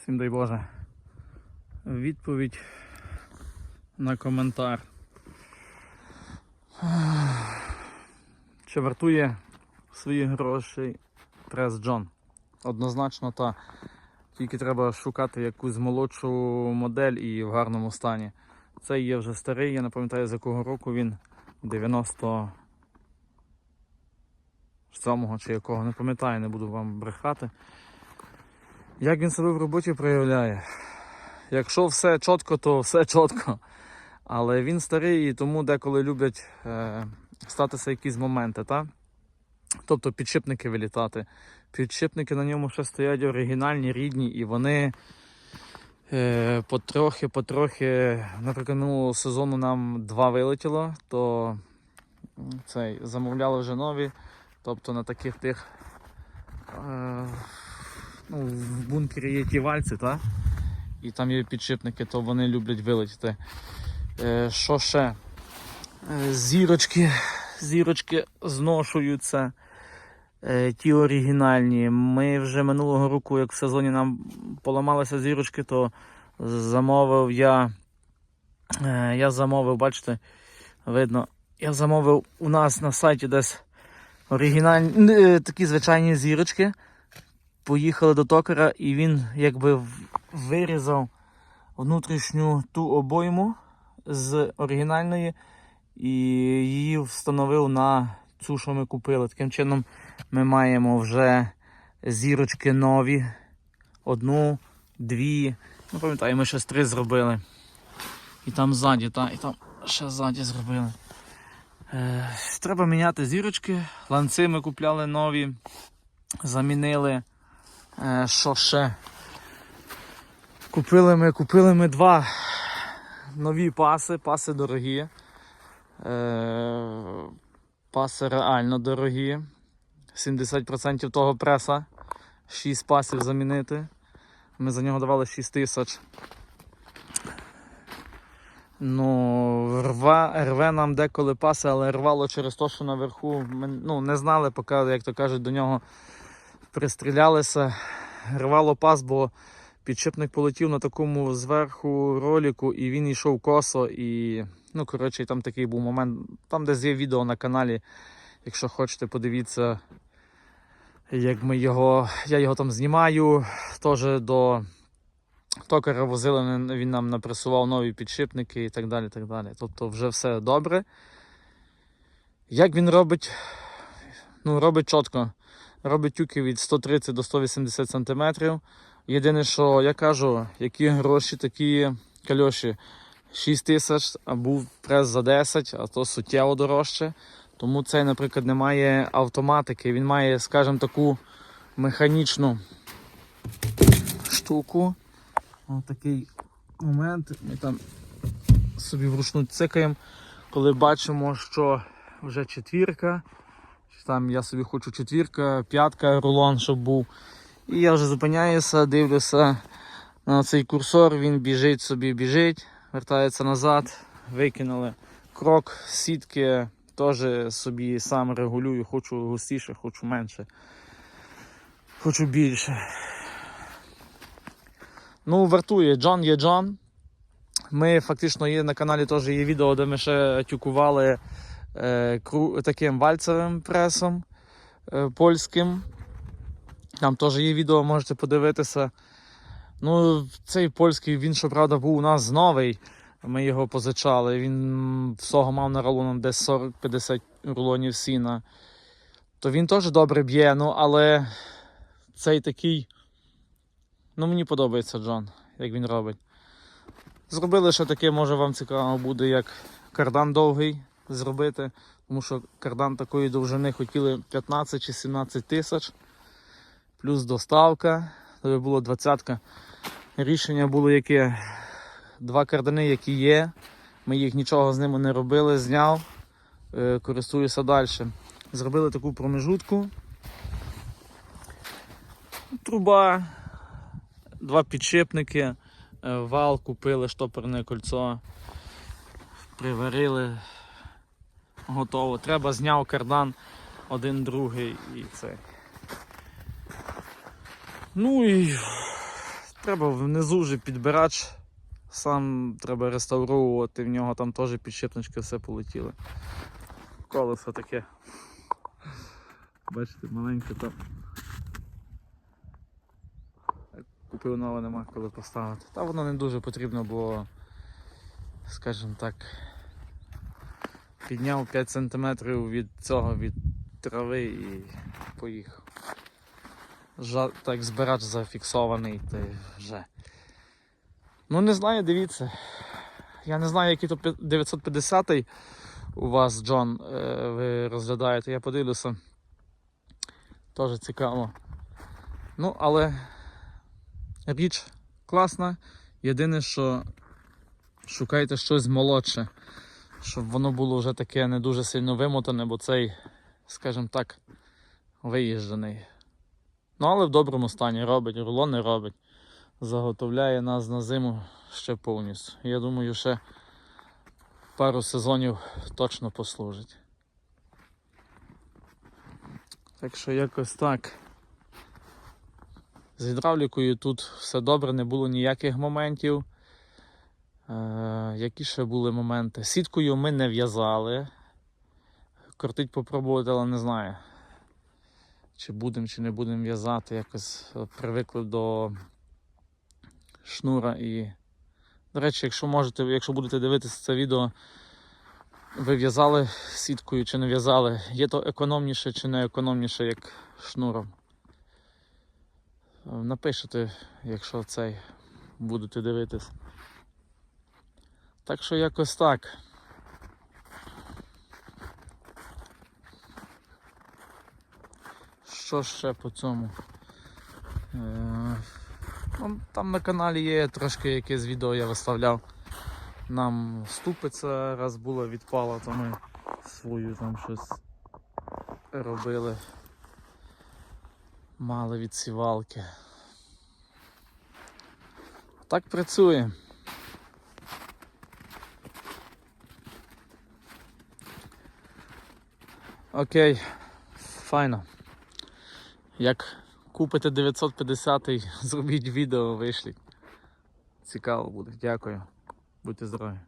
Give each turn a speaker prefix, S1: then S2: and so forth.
S1: Всім дай Боже. Відповідь на коментар. Чи вартує свої гроші прес Джон? Однозначно та. Тільки треба шукати якусь молодшу модель і в гарному стані. Цей є вже старий, я не пам'ятаю з якого року він 90 7-го чи якого, не пам'ятаю, не буду вам брехати. Як він себе в роботі проявляє? Якщо все чітко, то все чітко. Але він старий і тому деколи люблять е, статися якісь моменти, та? Тобто підшипники вилітати. Підшипники на ньому ще стоять оригінальні, рідні, і вони е, потрохи, потрохи, наприклад, минулого сезону нам два вилетіло, то цей, замовляли вже нові. Тобто на таких тих е, в бункері є ті вальці, та? і там є підшипники, то вони люблять вилетіти. Е, що ще? Е, зірочки, зірочки зношуються. Е, ті оригінальні. Ми вже минулого року, як в сезоні нам поламалися зірочки, то замовив я. Е, я замовив, бачите, видно, я замовив у нас на сайті десь оригінальні е, такі звичайні зірочки. Поїхали до токара і він якби вирізав внутрішню ту обойму з оригінальної і її встановив на цю, що ми купили. Таким чином ми маємо вже зірочки нові. Одну, дві. Ну, пам'ятаю, ми ще три зробили. І там ззаді, та, і там ще ззаді зробили. Е, треба міняти зірочки. Ланци ми купляли нові. Замінили. Е, що ще? Купили ми, купили ми два нові паси, паси дорогі. Е, паси реально дорогі. 70% того преса. 6 пасів замінити. Ми за нього давали 6 тисяч. Ну, рва, рве нам деколи паси, але рвало через те, що наверху ми ну, не знали, поки, як то кажуть, до нього пристрілялися. Рвало пас, бо підшипник полетів на такому зверху роліку, і він йшов косо. І, ну, коротше, там такий був момент. Там десь є відео на каналі. Якщо хочете, подивіться, як ми його. Я його там знімаю. Теж до токара возили, він нам напресував нові підшипники і так далі. так далі. Тобто вже все добре. Як він робить? Ну, робить чітко. Робить тюки від 130 до 180 см. Єдине, що я кажу, які гроші, такі кальоші. 6 тисяч, а прес за 10, а то суттєво дорожче. Тому цей, наприклад, не має автоматики. Він має, скажімо, таку механічну штуку. Ось такий момент. Ми там собі вручну цикаємо, коли бачимо, що вже четвірка. Там я собі хочу четвірка, п'ятка, рулон, щоб був. І я вже зупиняюся, дивлюся на цей курсор, він біжить собі, біжить, вертається назад, викинули крок, сітки, теж собі сам регулюю, хочу густіше, хочу менше, хочу більше. Ну, вартує, Джон є Джон. Ми фактично є на каналі теж є відео, де ми ще тюкували таким вальцевим пресом е, польським. Там теж є відео, можете подивитися. Ну, цей польський, він, щоправда, був у нас новий. Ми його позичали. Він всього мав на рулоном десь 40-50 рулонів сіна. То він теж добре б'є, ну але цей такий. Ну, мені подобається Джон, як він робить. Зробили ще таке, може вам цікаво буде, як кардан довгий зробити. Тому що кардан такої довжини хотіли 15 чи 17 тисяч. Плюс доставка. Тобі було 20. Рішення було яке? Два кардани, які є. Ми їх нічого з ними не робили, зняв, е, користуюся далі. Зробили таку промежутку. Труба, два підшипники, е, вал купили, штоперне кольцо, приварили. Готово. Треба зняв кардан один другий і це. Ну і Треба внизу вже підбирач. Сам треба реставровувати, в нього там теж підшипнички все полетіли. Колесо таке. Бачите, маленьке там. Купив нове, нема коли поставити. Та воно не дуже потрібно, бо, скажімо так, підняв 5 см від цього, від трави і поїхав. Жа, так збирач зафіксований, та вже. Ну не знаю, дивіться. Я не знаю, який то пі- 950 у вас, Джон, е, ви розглядаєте. Я подивлюся. Теж цікаво. Ну, але річ класна. Єдине, що шукайте щось молодше, щоб воно було вже таке не дуже сильно вимотане, бо цей, скажімо так, виїжджений. Ну, але в доброму стані робить, рулони робить. Заготовляє нас на зиму ще повністю. Я думаю, ще пару сезонів точно послужить. Так що якось так. З гідравлікою тут все добре, не було ніяких моментів. Е, які ще були моменти? Сіткою ми не в'язали. Крутить попробувати, але не знаю. Чи будемо, чи не будемо в'язати. Якось е, привикли до шнура і. До речі, якщо можете, якщо будете дивитися це відео, ви в'язали сіткою чи не в'язали, є то економніше чи не економніше, як шнуром. Е, Напишете, якщо цей будете дивитись. Так що якось так. Що ще по цьому? Е, ну, там на каналі є трошки якесь відео я виставляв. Нам ступиця раз була відпала, то ми свою там щось робили. Мали відсівалки. Так працює. Окей, файно. Як купите 950-й, зробіть відео, вийшліть. Цікаво буде. Дякую. Будьте здорові.